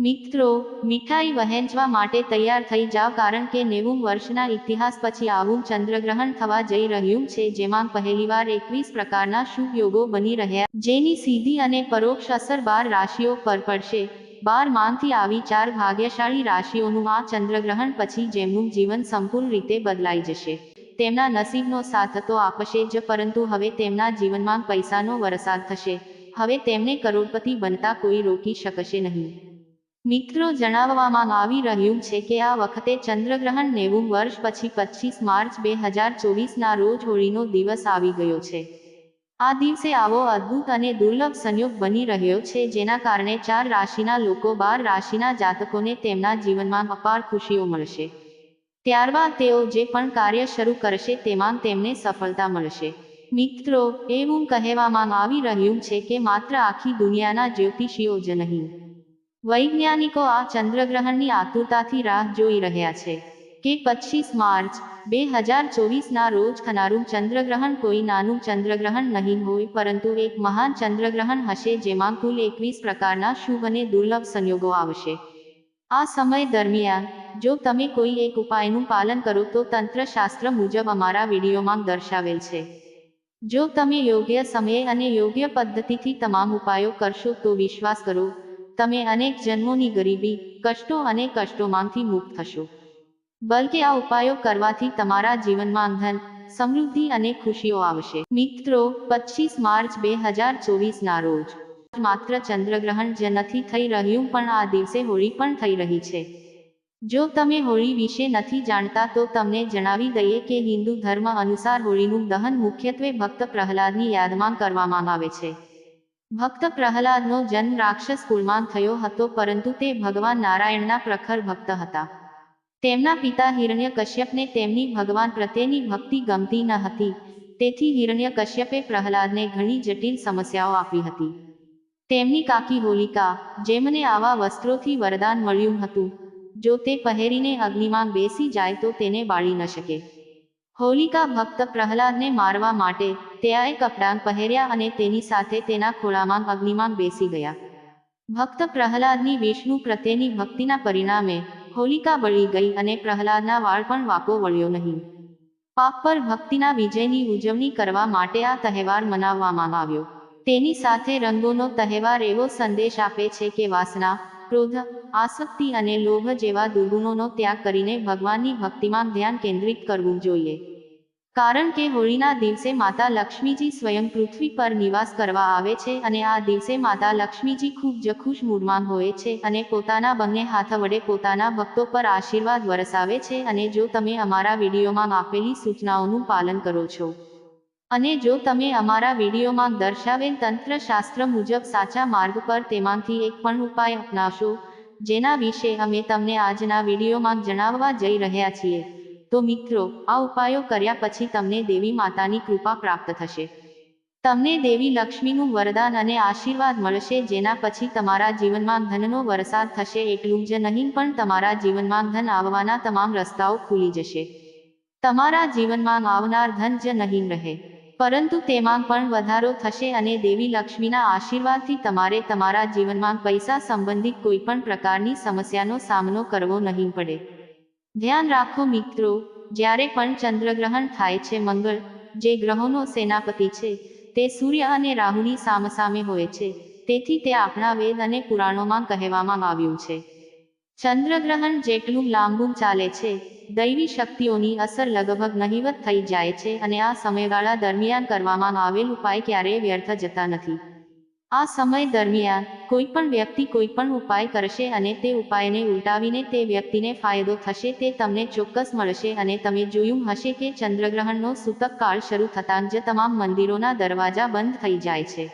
મિત્રો, મીઠાઈ વહેંચવા માટે તૈયાર થઈ જાઓ કારણ કે નેવું વર્ષના ઇતિહાસ પછી આવું ચંદ્રગ્રહણ થવા જઈ રહ્યું છે જેમાં પહેલીવાર એકવીસ પ્રકારના શુભ યોગો બની રહ્યા જેની સીધી અને પરોક્ષ અસર બાર રાશિઓ પર પડશે. બારમાંથી આવી ચાર ભાગ્યશાળી રાશિઓનું આ ચંદ્રગ્રહણ પછી જેમનું જીવન સંપૂર્ણ રીતે બદલાઈ જશે. તેમના નસીબનો સાથ તો આપશે જ પરંતુ હવે તેમના જીવનમાં પૈસાનો વરસાદ થશે. હવે તેમને કરોડપતિ બનતા કોઈ રોકી શકશે નહીં. મિત્રો જણાવવામાં આવી રહ્યું છે કે આ વખતે ચંદ્રગ્રહણ નેવું વર્ષ પછી પચીસ માર્ચ બે હજાર ચોવીસના રોજ હોળીનો દિવસ આવી ગયો છે. આ દિવસે આવો અદ્ભુત અને દુર્લભ સંયોગ બની રહ્યો છે જેના કારણે ચાર રાશિના લોકો બાર રાશિના જાતકોને તેમના જીવનમાં અપાર ખુશીઓ મળશે. ત્યારબાદ તેઓ જે પણ કાર્ય શરૂ કરશે તેમાં તેમને સફળતા મળશે. મિત્રો, એવું કહેવામાં આવી રહ્યું છે કે માત્ર આખી દુનિયાના જ્યોતિષીઓ જ નહીં. વૈજ્ઞાનિકો આ ચંદ્રગ્રહણની આતુરતાથી રાહ જોઈ રહ્યા છે કે પચીસ માર્ચ, બે હજાર ચોવીસના રોજ થનારું ચંદ્રગ્રહણ કોઈ નાનું ચંદ્રગ્રહણ નહીં હોય, પરંતુ એક મહાન ચંદ્રગ્રહણ હશે જેમાં કુલ એકવીસ પ્રકારના શુભ અને દુર્લભ સંયોગો આવશે. આ સમય દરમિયાન, જો તમે કોઈ એક ઉપાયનું પાલન કરો તો તંત્રશાસ્ત્ર મુજબ અમારા વિડીયોમાં દર્શાવેલ છે. જો તમે યોગ્ય સમયે અને યોગ્ય પદ્ધતિથી તમામ ઉપાયો કરશો તો વિશ્વાસ કરો તમે અનેક જન્મોની ગરીબી, કષ્ટો અને કષ્ટોમાંથી મુક્ત થશો બલકે આ ઉપાયો કરવાથી તમારા જીવનમાં ધન, સમૃદ્ધિ અને ખુશીઓ આવશે. મિત્રો પચીસ માર્ચ બે હજાર ચોવીસના રોજ. માત્ર ચંદ્રગ્રહણ જ નથી થઈ રહ્યું, પણ આ દિવસે હોળી પણ થઈ રહી છે. જો તમે હોળી વિશે નથી જાણતા, તો તમને જણાવી દઈએ કે હિન્દુ ધર્મ અનુસાર હોળીનું દહન મુખ્યત્વે ભક્ત પ્રહલાદની યાદમાં કરવામાં આવે છે. ભક્ત પ્રહલાદનો જન્મ રાક્ષસ કુળમાં થયો હતો, પરંતુ તે ભગવાન નારાયણના પ્રખર ભક્ત હતા. તેમના પિતા હિરણ્ય કશ્યપને તેમની ભગવાન પ્રત્યેની ભક્તિ ગમતી ન હતી, તેથી હિરણ્ય કશ્યપે પ્રહલાદને ઘણી જટિલ સમસ્યાઓ આપી હતી. તેમની કાકી હોલિકા, જેમને આવા વસ્ત્રોથી વરદાન મળ્યું હતું, જો તે પહેરીને અગ્નિમાં બેસી જાય તો તેને બાળી ન શકે. હોલિકા ભક્ત પ્રહલાદને મારવા માટે તેઆએ કપડાં પહેર્યા અને તેની સાથે તેના ખોળામાં અગ્નિમાં બેસી ગયા. ભક્ત પ્રહલાદની વિષ્ણુ પ્રત્યેની ભક્તિના પરિણામે હોલિકા બળી ગઈ અને પ્રહલાદના વાળ પણ વાકો વળ્યો નહીં. પાપ પર ભક્તિના વિજયની ઉજવણી કરવા માટે આ તહેવાર મનાવવામાં આવ્યો. તેની સાથે રંગોનો તહેવાર એવો સંદેશ આપે છે કે વાસના ક્રોધ, આસક્તિ અને લોભ જેવા દુર્ગુણોનો ત્યાગ કરીને ભગવાનની ભક્તિમાં ધ્યાન કેન્દ્રિત કરવું જોઈએ. કારણ કે હોળીના દિવસે માતા લક્ષ્મીજી સ્વયં પૃથ્વી પર નિવાસ કરવા આવે છે અને આ દિવસે માતા લક્ષ્મીજી ખૂબ જ ખુશ મૂડમાં હોય છે અને પોતાના બંને હાથ વડે પોતાના ભક્તો પર આશીર્વાદ વરસાવે છે અને જો તમે અમારા વિડીયોમાં આપેલી સૂચનાઓનું પાલન કરો છો અને જો તમે અમારા વિડીયોમાં દર્શાવેલ તંત્ર શાસ્ત્ર મુજબ સાચા માર્ગ પર તેમાંથી એક પણ ઉપાય અપનાવશો, જેના વિશે અમે તમને આજના વિડીયોમાં જણાવવા જઈ રહ્યા છીએ, તો મિત્રો, આ ઉપાયો કર્યા પછી તમને દેવી માતાની કૃપા પ્રાપ્ત થશે. તમને દેવી લક્ષ્મીનું વરદાન અને આશીર્વાદ મળશે, જેના પછી તમારા જીવનમાં ધનનો વરસાદ થશે એટલું જ નહીં, પણ તમારા જીવનમાં ધન આવવાના તમામ રસ્તાઓ ખુલી જશે. તમારા જીવનમાં આવનાર ધન જ નહીં રહે. પરંતુ તેમાં પણ વધારો થશે અને દેવી લક્ષ્મીના આશીર્વાદથી તમારે તમારા જીવનમાં પૈસા સંબંધિત કોઈપણ પ્રકારની સમસ્યાનો સામનો કરવો નહીં પડે. ધ્યાન રાખો મિત્રો, જ્યારે પણ ચંદ્રગ્રહણ થાય છે મંગળ, જે ગ્રહોનો સેનાપતિ છે, તે સૂર્ય અને રાહુની સામસામે હોય છે, તેથી તે આપણા વેદ અને પુરાણોમાં કહેવામાં આવ્યું છે. ચંદ્રગ્રહણ જેટલું લાંબુ ચાલે છે, દૈવી શક્તિઓની અસર લગભગ નહિવત થઈ જાય છે અને આ સમયગાળા દરમિયાન કરવામાં આવેલ ઉપાય ક્યારેય વ્યર્થ જતા નથી. આ સમય દરમિયાન કોઈ પણ વ્યક્તિ કોઈ પણ ઉપાય કરશે અને તે ઉપાયને ઉલટાવીને તે વ્યક્તિને ફાયદો થશે તે તમને ચોક્કસ મળશે અને તમે જોયું હશે કે ચંદ્રગ્રહણનો સૂતક કાળ શરૂ થતાં જ તમામ મંદિરોના દરવાજા બંધ થઈ જાય છે.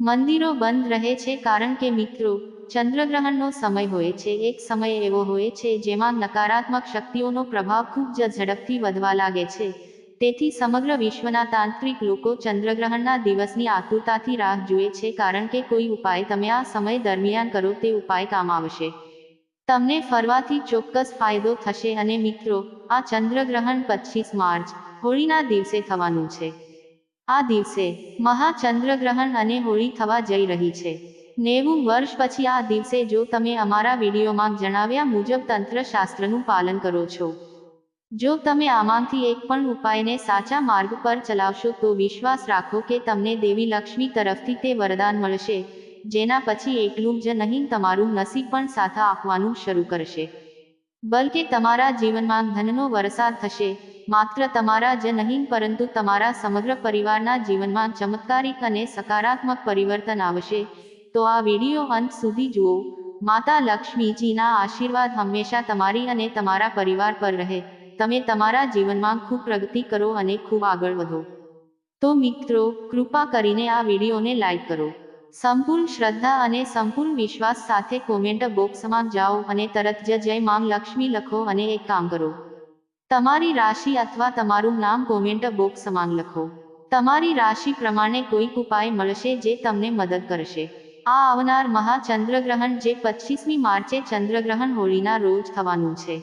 મંદિરો બંધ રહે છે કારણ કે મિત્રો ચંદ્રગ્રહણનો સમય હોય છે. એક સમય એવો હોય છે જેમાં નકારાત્મક શક્તિઓનો પ્રભાવ ખૂબ જ ઝડપથી વધવા લાગે છે. તેથી સમગ્ર વિશ્વના તાંત્રિક લોકો ચંદ્રગ્રહણના દિવસની આતુરતાથી રાહ જુએ છે કારણ કે કોઈ ઉપાય તમે આ સમય દરમિયાન કરો તે ઉપાય કામ આવશે. તમને ફરવાથી ચોક્કસ ફાયદો થશે અને મિત્રો, આ ચંદ્રગ્રહણ પચીસ માર્ચ, હોળીના દિવસે થવાનું છે. આ દિવસે મહાચંદ્રગ્રહણ અને હોળી થવા જઈ રહી છે. નેવું વર્ષ પછી આ દિવસે જો તમે અમારા વિડીયોમાં જણાવ્યા મુજબ તંત્રશાસ્ત્રનું પાલન કરો છો. જો તમે આમાંથી એક પણ ઉપાયને સાચા માર્ગ પર ચલાવશો તો વિશ્વાસ રાખો કે તમને દેવી લક્ષ્મી તરફથી તે વરદાન મળશે, જેના પછી એકલું જ નહીં તમારું નસીબ પણ સાથ આપવાનું શરૂ કરશે. બલકે તમારા જીવનમાં ધનનો વરસાદ થશે, માત્ર તમારા જ નહીં પરંતુ તમારા સમગ્ર પરિવારના જીવનમાં ચમત્કારિક અને સકારાત્મક પરિવર્તન આવશે તો આ વીડિયો અંત સુધી જુઓ. માતા લક્ષ્મીજીના આશીર્વાદ હંમેશા તમારી અને તમારા પરિવાર પર રહે. તમે તમારા જીવનમાં ખૂબ પ્રગતિ કરો અને ખૂબ આગળ વધો. તો મિત્રો, કૃપા કરીને આ વિડીયોને લાઈક કરો. સંપૂર્ણ શ્રદ્ધા અને સંપૂર્ણ વિશ્વાસ સાથે કોમેન્ટ બોક્સમાં જાઓ અને તરત જ જય માં લક્ષ્મી લખો અને એક કામ કરો તમારી રાશિ અથવા તમારું નામ કોમેન્ટ બોક્સમાં લખો. તમારી રાશિ પ્રમાણે કોઈક ઉપાય મળશે જે તમને મદદ કરશે. આ આવનાર મહાચંદ્રગ્રહણ જે પચીસમી માર્ચે ચંદ્રગ્રહણ હોળીના રોજ થવાનું છે.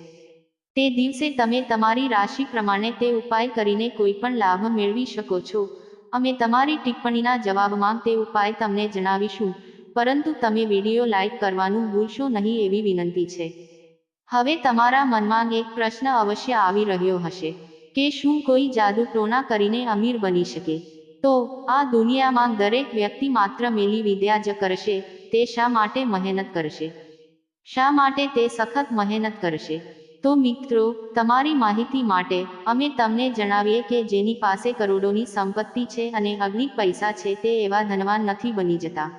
તે દિવસે તમે તમારી રાશિ પ્રમાણે તે ઉપાય કરીને કોઈ પણ લાભ મેળવી શકો છો. અમે તમારી ટિપ્પણીના જવાબમાં તે ઉપાય તમને જણાવીશું, પરંતુ તમે વીડિયો લાઈક કરવાનું ભૂલશો નહીં એવી વિનંતી છે. હવે તમારા મનમાં એક પ્રશ્ન અવશ્ય આવી રહ્યો હશે, કે શું કોઈ જાદુ ટોના કરીને અમીર બની શકે? તો આ દુનિયામાં દરેક વ્યક્તિ માત્ર મેલી વિદ્યા જ કરશે, તે શા માટે મહેનત કરશે? શા માટે તે સખત મહેનત કરશે? તો મિત્રો, તમારી માહિતી માટે અમે તમને જણાવીએ કે જેની પાસે કરોડોની સંપત્તિ છે અને અગ્નિક પૈસા છે તે એવા ધનવાન નથી બની જતા.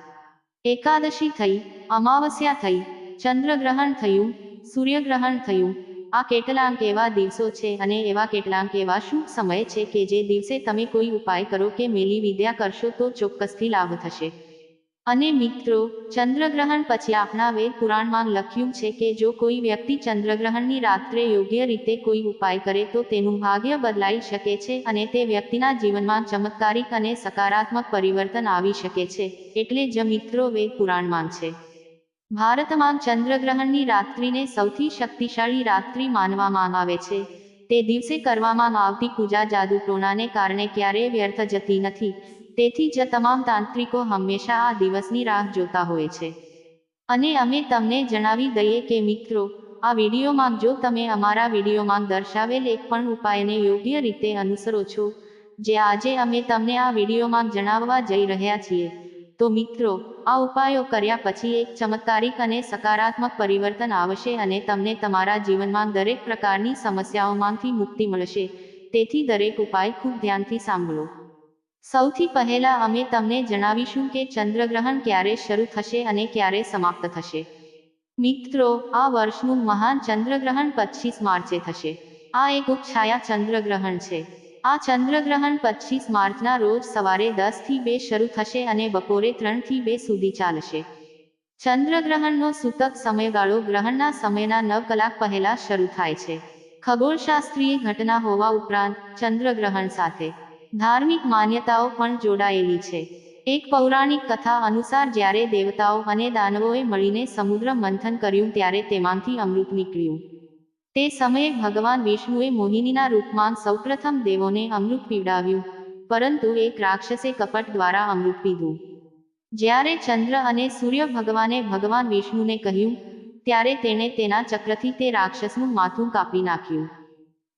એકાદશી થઈ, અમાવસ્યા થઈ, ચંદ્રગ્રહણ થયું, સૂર્યગ્રહણ થયું આ કેટલાંક એવા દિવસો છે અને એવા કેટલાંક એવા શુભ સમય છે કે જે દિવસે તમે કોઈ ઉપાય કરો કે મેલી વિદ્યા કરશો તો ચોક્કસથી લાભ થશે. અને મિત્રો, ચંદ્રગ્રહણ પછી આપણા વેદ પુરાણમાં લખ્યું છે કે જો કોઈ વ્યક્તિ ચંદ્રગ્રહણની રાત્રે યોગ્ય રીતે કોઈ ઉપાય કરે તો તેનું ભાગ્ય બદલાઈ શકે છે અને તે વ્યક્તિના જીવનમાં ચમત્કારિક અને સકારાત્મક પરિવર્તન આવી શકે છે. એટલે જ મિત્રો વેદ પુરાણમાં છે. ભારતમાં ચંદ્રગ્રહણની રાત્રિને સૌથી શક્તિશાળી રાત્રિ માનવામાં આવે છે. તે દિવસે કરવામાં આવતી પૂજા જાદુ ટોણાને કારણે ક્યારેય વ્યર્થ જતી નથી. તેથી જ તમામ તાંત્રિકો હંમેશા આ દિવસની રાહ જોતા હોય છે. અને અમે તમને જણાવી દઈએ કે મિત્રો, આ વિડીયોમાં જો તમે અમારા વિડીયોમાં દર્શાવેલ એક પણ ઉપાયને યોગ્ય રીતે અનુસરો છો, જે આજે અમે તમને આ વિડીયોમાં જણાવવા જઈ રહ્યા છીએ, તો મિત્રો આ ઉપાયો કર્યા પછી એક ચમત્કારિક અને સકારાત્મક પરિવર્તન આવશે અને તમને તમારા જીવનમાં દરેક પ્રકારની સમસ્યાઓમાંથી મુક્તિ મળશે. તેથી દરેક ઉપાય ખૂબ ધ્યાનથી સાંભળો. સૌથી પહેલા અમે તમને જણાવીશું કે ચંદ્રગ્રહણ ક્યારે શરૂ થશે અને ક્યારે સમાપ્ત થશે. મિત્રો, આ વર્ષનું મહાન ચંદ્રગ્રહણ પચીસ માર્ચે થશે. આ એક ઉપછાયા ચંદ્રગ્રહણ છે. આ ચંદ્રગ્રહણ પચીસ માર્ચના રોજ સવારે દસથી બે શરૂ થશે અને બપોરે ત્રણથી બે સુધી ચાલશે. ચંદ્રગ્રહણનો સૂતક સમયગાળો ગ્રહણના સમયના નવ કલાક પહેલા શરૂ થાય છે. ખગોળશાસ્ત્રીય ઘટના હોવા ઉપરાંત, ચંદ્રગ્રહણ સાથે. ધાર્મિક માન્યતાઓ પણ જોડાયેલી છે. એક પૌરાણિક કથા અનુસાર જ્યારે દેવતાઓ અને દાનવોએ મળીને સમુદ્ર મંથન કર્યું ત્યારે તેમાંથી અમૃત નીકળ્યું. તે સમયે ભગવાન વિષ્ણુએ મોહિનીના રૂપમાં સૌપ્રથમ દેવોને અમૃત પીવડાવ્યું, પરંતુ એક રાક્ષસે કપટ દ્વારા અમૃત પીધું. જ્યારે ચંદ્ર અને સૂર્ય ભગવાને ભગવાન વિષ્ણુને કહ્યું, ત્યારે તેણે તેના ચક્રથી તે રાક્ષસનું માથું કાપી નાખ્યું.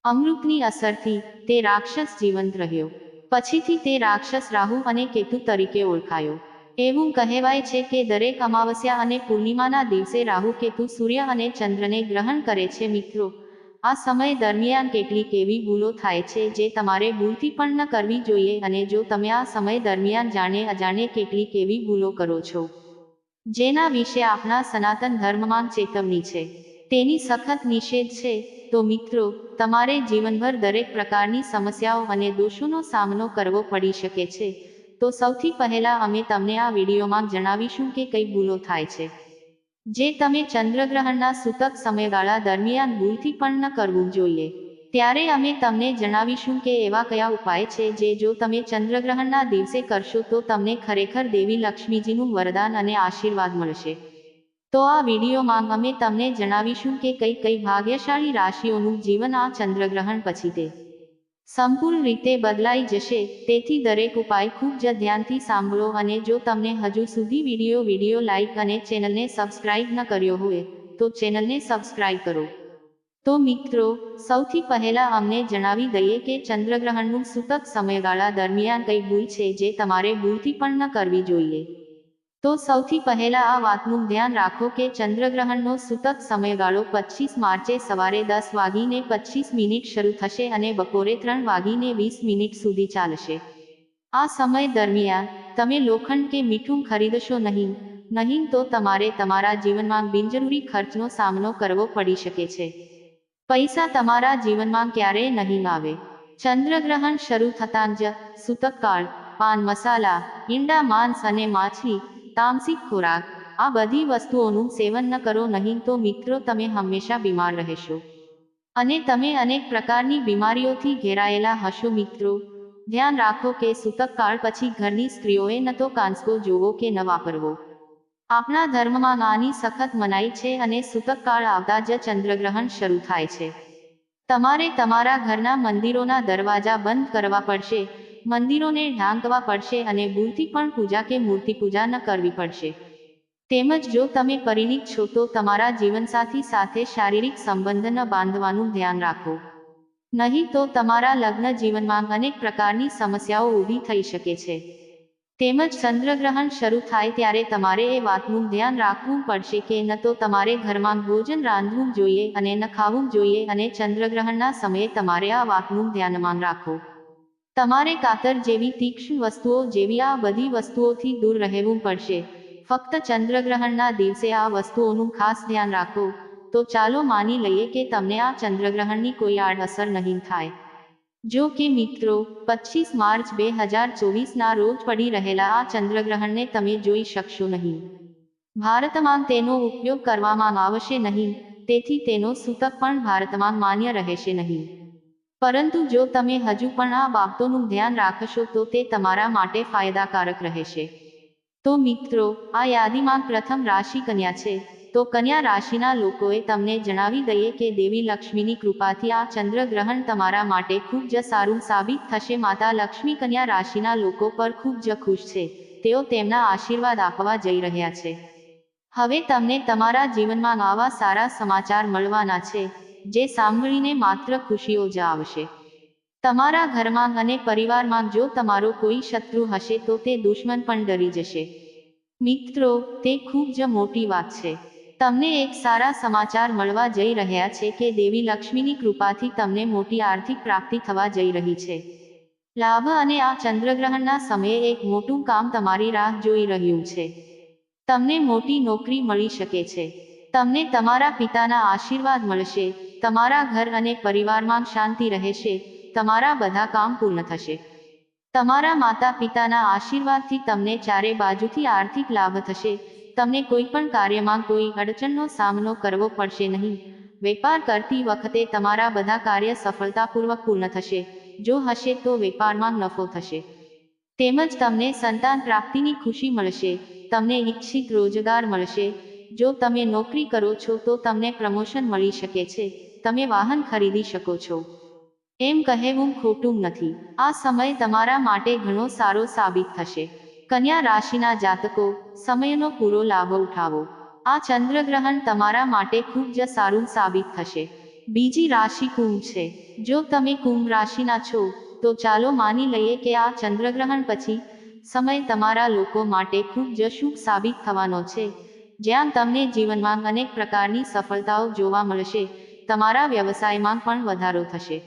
અમૃતની અસરથી તે રાક્ષસ જીવંત રહ્યો. પછીથી તે રાક્ષસ રાહુ અને કેતુ તરીકે ઓળખાયો. એવું કહેવાય છે કે દરેક અમાવસ્યા અને પૂર્ણિમાના દિવસે રાહુ, કેતુ, સૂર્ય અને ચંદ્રને ગ્રહણ કરે છે. મિત્રો, આ સમય દરમિયાન કેટલીક એવી ભૂલો થાય છે જે તમારે ભૂલથી પણ ન કરવી જોઈએ અને જો તમે આ સમય દરમિયાન જાણે અજાણે કેટલીક એવી ભૂલો કરો છો, જેના વિશે આપણા સનાતન ધર્મમાં ચેતવણી છે, તેની સખત નિષેધ છે, તો મિત્રો, તમારે જીવનભર દરેક પ્રકારની સમસ્યાઓ અને દોષોનો સામનો કરવો પડી શકે છે. તો સૌથી પહેલા અમે તમને આ વિડીયોમાં જણાવીશું કે કઈ ભૂલો થાય છે. જે તમે ચંદ્રગ્રહણના સૂતક સમયગાળા દરમિયાન ભૂલથી પણ ન કરવું જોઈએ. ત્યારે અમે તમને જણાવીશું કે એવા કયા ઉપાય છે જે જો તમે ચંદ્રગ્રહણના દિવસે કરશો તો તમને ખરેખર દેવી લક્ષ્મીજીનું વરદાન અને આશીર્વાદ મળશે. તો આ વિડીયોમાં અમે તમને જણાવીશું કે કઈ કઈ ભાગ્યશાળી રાશિઓનું જીવન આ ચંદ્રગ્રહણ પછી તે સંપૂર્ણ રીતે બદલાઈ જશે, તેથી દરેક ઉપાય ખૂબ જ ધ્યાનથી સાંભળો અને જો તમને હજુ સુધી વીડિયો વીડિયો લાઇક અને ચેનલને સબસ્ક્રાઇબ ન કર્યો હોય, તો ચેનલને સબસ્ક્રાઇબ કરો. તો મિત્રો, સૌથી પહેલા અમને જણાવી દઈએ કે ચંદ્રગ્રહણનું સૂતક સમયગાળા દરમિયાન કઈ ભૂલ છે જે તમારે ભૂલથી પણ ન કરવી જોઈએ. તો સૌથી પહેલા આ વાતનું ધ્યાન રાખો કે ચંદ્રગ્રહણનો સૂતક સમયગાળો પચીસ માર્ચે સવારે દસ વાગીને પચીસ મિનિટ શરૂ થશે અને બપોરે ત્રણ વાગીને વીસ મિનિટ સુધી ચાલશે. આ સમય દરમિયાન, તમે લોખંડ કે મીઠું ખરીદશો નહીં નહીં તો તમારે તમારા જીવનમાં બિનજરૂરી ખર્ચનો સામનો કરવો પડી શકે છે. પૈસા તમારા જીવનમાં ક્યારેય નહીં આવે. ચંદ્રગ્રહણ શરૂ થતાં જ, સૂતક કાળ, પાન મસાલા, ઈંડા માંસ અને માછલી તામસિક ખોરાક. આ બધી વસ્તુઓનું સેવન ન કરો, નહીં તો મિત્રો તમે હંમેશા બીમાર રહેશો. અને તમે અનેક પ્રકારની બીમારીઓથી ઘેરાયેલા હશો મિત્રો. ધ્યાન રાખો કે સૂતકકાળ પછી ઘરની સ્ત્રીઓએ ન તો કાંસકો જોવો કે ન વાપરવો. આપણા ધર્મમાં આની સખત મનાઈ છે અને સૂતકકાળ આવતા જ ચંદ્રગ્રહણ શરૂ થાય છે. તમારે તમારા ઘરના મંદિરોના દરવાજા બંધ કરવા પડશે. મંદિરોને ઢાંકવા પડશે અને ભૂલથી પણ પૂજા કે મૂર્તિ પૂજા ન કરવી પડશે. તેમજ જો તમે પરિણીત છો તો તમારા જીવનસાથી સાથે શારીરિક સંબંધ ન બાંધવાનું ધ્યાન રાખો. નહીં તો તમારા લગ્ન જીવનમાં અનેક પ્રકારની સમસ્યાઓ ઊભી થઈ શકે છે. તેમજ ચંદ્રગ્રહણ શરૂ થાય ત્યારે તમારે એ વાતનું ધ્યાન રાખવું પડશે કે ન તો તમારે ઘરમાં ભોજન રાંધવું જોઈએ અને ન ખાવું જોઈએ અને ચંદ્રગ્રહણના સમયે તમારે આ વાતનું ધ્યાનમાં રાખો. તમારે કાતર જેવી તીક્ષ્ણ વસ્તુઓ જેવી આ બધી વસ્તુઓથી દૂર રહેવું પડશે. ફક્ત ચંદ્રગ્રહણના દિવસે આ વસ્તુઓનું ખાસ ધ્યાન રાખો. તો ચાલો માની લઈએ કે તમને આ ચંદ્રગ્રહણની કોઈ આડઅસર નહીં થાય. જો કે મિત્રો પચીસ માર્ચ બે હજાર ચોવીસના રોજ પડી રહેલા આ ચંદ્રગ્રહણને તમે જોઈ શકશો નહીં. ભારતમાં તેનો ઉપયોગ કરવામાં આવશે નહીં, તેથી તેનો સૂતક પણ ભારતમાં માન્ય રહેશે નહીં. પરંતુ જો તમે હજુ પણ આ બાબતોનું ધ્યાન રાખશો તો તે તમારા માટે ફાયદાકારક રહેશે. તો મિત્રો, આ યાદીમાં પ્રથમ રાશિ કન્યા છે. તો કન્યા રાશિના લોકોએ તમને જણાવી દઈએ કે દેવી લક્ષ્મીની કૃપાથી આ ચંદ્રગ્રહણ તમારા માટે ખૂબ જ સારું સાબિત થશે. માતા લક્ષ્મી કન્યા રાશિના લોકો પર ખૂબ જ ખુશ છે. તેઓ તેમના આશીર્વાદ આપવા જઈ રહ્યા છે. હવે તમને તમારા જીવનમાં આવા સારા સમાચાર મળવાના છે. જે સાંભળીને માત્ર ખુશીઓ જ આવશે. તમારા ઘરમાં અને પરિવારમાં જો તમારો કોઈ શત્રુ હશે તો તે દુશ્મન પણ ડરી જશે. મિત્રો, તે ખૂબ જ મોટી વાત છે. તમને એક સારા સમાચાર મળવા જઈ રહ્યા છે કે દેવી લક્ષ્મીની કૃપાથી તમને મોટી આર્થિક પ્રાપ્તિ થવા જઈ રહી છે. લાભ અને આ ચંદ્રગ્રહણના સમયે એક મોટું કામ તમારી રાહ જોઈ રહ્યું છે. તમને મોટી નોકરી મળી શકે છે. તમને તમારા પિતાના આશીર્વાદ મળશે. તમારા ઘર અને પરિવારમાં શાંતિ રહેશે તમારા બધા કામ પૂર્ણ થશે. તમારા માતા પિતાના આશીર્વાદથી તમને ચારે બાજુથી આર્થિક લાભ થશે. તમને કોઈ પણ કાર્યમાં કોઈ અડચણનો સામનો કરવો પડશે નહીં. વેપાર કરતી વખતે તમારા બધા કાર્ય સફળતાપૂર્વક પૂર્ણ થશે. જો હશે તો વેપારમાં નફો થશે. તેમજ તમને સંતાન પ્રાપ્તિની ખુશી મળશે. તમને ઈચ્છિત રોજગાર મળશે. જો તમે નોકરી કરો છો તો તમને પ્રમોશન મળી શકે છે. તમે વાહન ખરીદી શકો છો. એમ કહેવું ખોટું નથી. આ સમય તમારા માટે ઘણો સારો સાબિત થશે. કન્યા રાશિના જાતકો, સમયનો પૂરો લાભ ઉઠાવો. આ ચંદ્રગ્રહણ તમારા માટે ખૂબ જ સારું સાબિત થશે. બીજી રાશિ કુંભ છે. જો તમે કુંભ રાશિના છો, તો ચાલો માની લઈએ કે આ ચંદ્રગ્રહણ પછી સમય તમારા લોકો માટે ખૂબ જ શુભ સાબિત થવાનો છે. જ્યાં તમને જીવનમાં અનેક પ્રકારની સફળતાઓ જોવા મળશે તમારા વ્યવસાયમાં પણ વધારો થશે.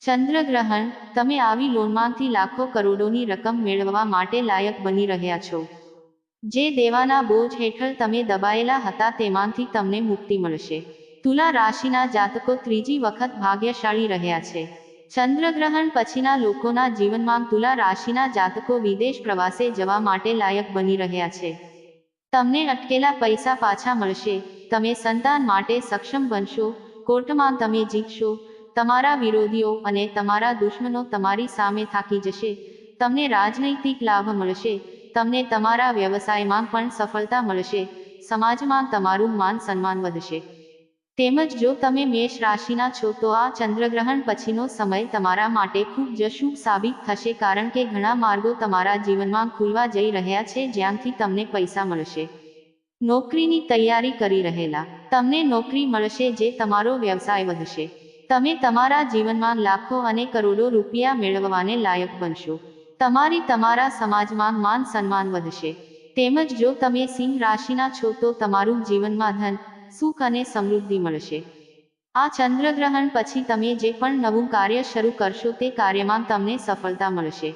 ચંદ્રગ્રહણ, તમે આવી લોનમાંથી લાખો કરોડોની રકમ મેળવવા માટે લાયક બની રહ્યા છો. જે દેવાના બોજ હેઠળ તમે દબાયેલા હતા તેમાંથી તમને મુક્તિ મળશે. તુલા રાશિના જાતકો ત્રીજી વખત ભાગ્યશાળી રહ્યા છે. ચંદ્રગ્રહણ પછીના લોકોના જીવનમાં તુલા રાશિના જાતકો વિદેશ પ્રવાસે જવા માટે લાયક બની રહ્યા છે. તમને અટકેલા પૈસા પાછા મળશે. તમે સંતાન માટે સક્ષમ બનશો. કોર્ટમાં તમે જીતશો, તમારા વિરોધીઓ અને તમારા દુશ્મનો તમારી સામે થાકી જશે, તમને રાજનૈતિક લાભ મળશે, તમને તમારા વ્યવસાયમાં પણ સફળતા મળશે, સમાજમાં તમારું માન સન્માન વધશે. તેમજ જો તમે મેષ રાશિના છો તો આ ચંદ્રગ્રહણ પછીનો સમય તમારા માટે ખૂબ જ સાબિત થશે કારણ કે ઘણા માર્ગો તમારા જીવનમાં ખુલવા જઈ રહ્યા છે જ્યાંથી તમને પૈસા મળશે. નોકરીની તૈયારી કરી રહેલા. તમને નોકરી મળશે જે તમારો વ્યવસાય વધશે. તમે તમારા જીવનમાં લાખો અને કરોડો રૂપિયા મેળવવાને લાયક બનશો. તમારી તમારા સમાજમાં માન સન્માન વધશે. તેમજ જો તમે સિંહ રાશિના છો તો તમારું જીવનમાં ધન, સુખ અને સમૃદ્ધિ મળશે. આ ચંદ્રગ્રહણ પછી તમે જે પણ નવું કાર્ય શરૂ કરશો તે કાર્યમાં તમને સફળતા મળશે.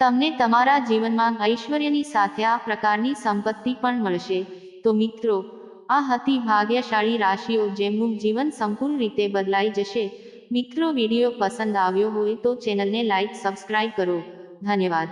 તમને તમારા જીવનમાં ઐશ્વર્યની સાથે આ પ્રકારની સંપત્તિ પણ મળશે. તો મિત્રો, આ હતી ભાગ્યશાળી રાશિઓ જેમનું જીવન સંપૂર્ણ રીતે બદલાઈ જશે. મિત્રો, વીડિયો પસંદ આવ્યો હોય તો ચેનલને લાઈક સબસ્ક્રાઇબ કરો. ધન્યવાદ.